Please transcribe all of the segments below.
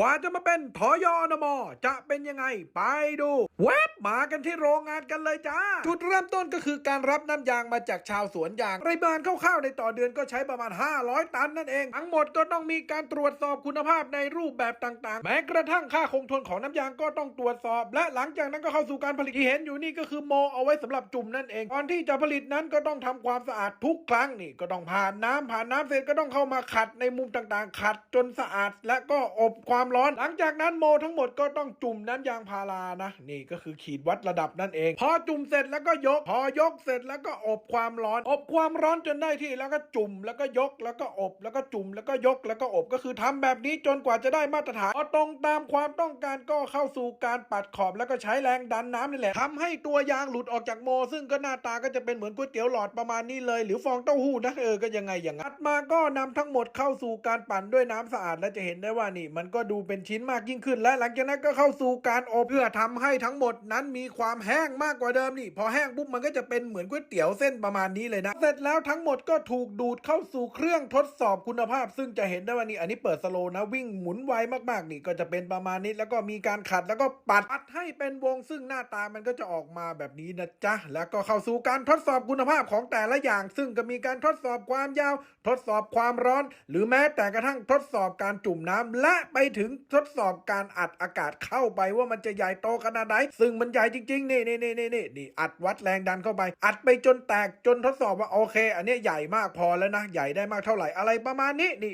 กว่าจะมาเป็นทอยอนมจะเป็นยังไงไปดู เว็บมากันที่โรงงานกันเลยจ้า จุดเริ่มต้นก็คือการรับน้ำยางมาจากชาวสวนยางปริมาณคร่าวๆในต่อเดือนก็ใช้ประมาณ 500 ตันนั่นเอง ทั้งหมดก็ต้องมีการตรวจสอบคุณภาพในรูปแบบต่างๆ แม้กระทั่งค่าคงทนของน้ำยางก็ต้องตรวจสอบ และหลังจากนั้นก็เข้าสู่การผลิตที่เห็นอยู่นี่ก็คือโมเอาไว้สำหรับจุ่มนั่นเองก่อนที่จะผลิตนั้นก็ต้องทำความสะอาดทุกครั้งนี่ก็ต้องผ่านน้ำผ่านน้ำเสร็จก็ต้องเข้ามาขัดในมุมต่างๆ ขัดจนสะอาด และก็อบความร้อน หลังจากนั้นโมทั้งหมดก็ต้องจุ่มน้ำยางพารานะ นี่ก็คือขีดวัดระดับนั่นเอง พอจุ่มเสร็จแล้วก็ยก พอยกเสร็จแล้วก็อบความร้อน อบความร้อนจนได้ที่แล้วก็จุ่มแล้วก็ยกแล้วก็อบ แล้วก็จุ่มแล้วก็ยกแล้วก็อบก็คือทำแบบนี้จนกว่าจะได้มาตรฐานพอตรงตามความต้องการก็เข้าสู่การปัดขอบแล้วก็ใช้แรงดันน้ำนี่แหละทำให้ตัวยางหลุดออกจากโม ซึ่งก็หน้าตาก็จะเป็นเหมือนก๋วยเตี๋ยวหลอดประมาณนี้เลย หรือฟองเต้าหู้นะเออก็ยังไงอย่างนั้นมาก็นำทั้งหมดเข้าสู่การปั่นด้วยน้ำสะอาดและจะเห็นได้ว่านี่มันก็ดูเป็นชิ้นมากยิ่งขึ้น และหลังจากนั้นก็เข้าสู่การอบเพื่อทำให้ทั้งหมดนั้นมีความแห้งมากกว่าเดิมนี่ พอแห้งปุ๊บมันก็จะเป็นเหมือนก๋วยเตี๋ยวเส้นประมาณนี้เลยนะ เสร็จแล้วทั้งหมดก็ถูกดูดเข้าสู่เครื่องทดสอบคุณภาพ ซึ่งจะเห็นได้ว่านี่อันนี้เปิดสโลว์นะวิ่งหมุนไวมากๆนี่ก็จะเป็นประมาณนี้ แล้วก็มีการขัดแล้วก็ปัดปัดให้เป็นวงซึ่งหน้าตามันก็จะออกมาแบบนี้นะจ๊ะแล้วก็เข้าสู่การทดสอบคุณภาพของแต่ละอย่าง ซึ่งก็มีการทดสอบความยาว ทดสอบความร้อน หรือแม้แต่กระทั่งทดสอบการจุ่มน้ำและไปถึงทดสอบการอัดอากาศเข้าไปว่ามันจะใหญ่โตขนาดไหน ซึ่งมันใหญ่จริงๆ นี่นี่นี่นี่นี่นี่อัดวัดแรงดันเข้าไป อัดไปจนแตกจนทดสอบว่าโอเค อันนี้ใหญ่มากพอแล้วนะ ใหญ่ได้มากเท่าไหร่อะไรประมาณนี้นี่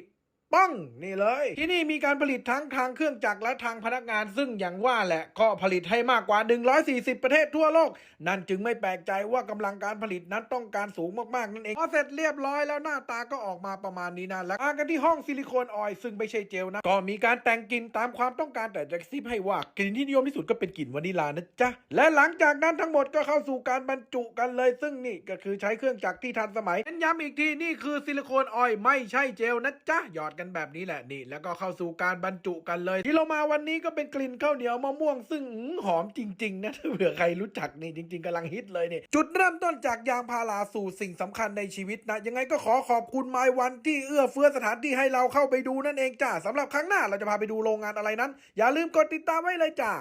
ป้งนี่เลย ที่นี่มีการผลิตทั้งทางเครื่องจักรและทางพนักงานซึ่งอย่างว่าแหละก็ผลิตให้มากกว่า 140 ประเทศทั่วโลก นั่นจึงไม่แปลกใจว่ากำลังการผลิตนั้นต้องการสูงมากๆนั่นเองพอเสร็จเรียบร้อยแล้วหน้าตาก็ออกมาประมาณนี้นะแล้วมากันที่ห้องซิลิโคนออยล์ซึ่งไม่ใช่เจลนะก็มีการแต่งกลิ่นตามความต้องการแต่จะซิบให้ว่ากลิ่นที่นิยมที่สุดก็เป็นกลิ่นวานิลลานะจ๊ะและหลังจากนั้นทั้งหมดก็เข้าสู่การบรรจุกันเลย ซึ่งนี่ก็คือใช้เครื่องจักรที่ทันสมัยเน้นย้ำอีกทีนี่คือซิลิโคนออยล์ไม่ใช่เจลนะจ๊ะหยอดกันแบบนี้แหละนี่ แล้วก็เข้าสู่การบรรจุกันเลย ที่เรามาวันนี้ก็เป็นกลิ่นข้าวเหนียวมะม่วงซึ่งหอมจริง ๆ นะถ้าเผื่อใครรู้จักนี่จริง ๆกำลังฮิตเลยเนี่ยจุดเริ่มต้นจากยางพาราสู่สิ่งสำคัญในชีวิตนะ ยังไงก็ขอขอบคุณไมวันที่เอื้อเฟื้อสถานที่ให้เราเข้าไปดูนั่นเองจ้าสำหรับครั้งหน้าเราจะพาไปดูโรงงานอะไรนั้น อย่าลืมกดติดตามไว้เลยจ้า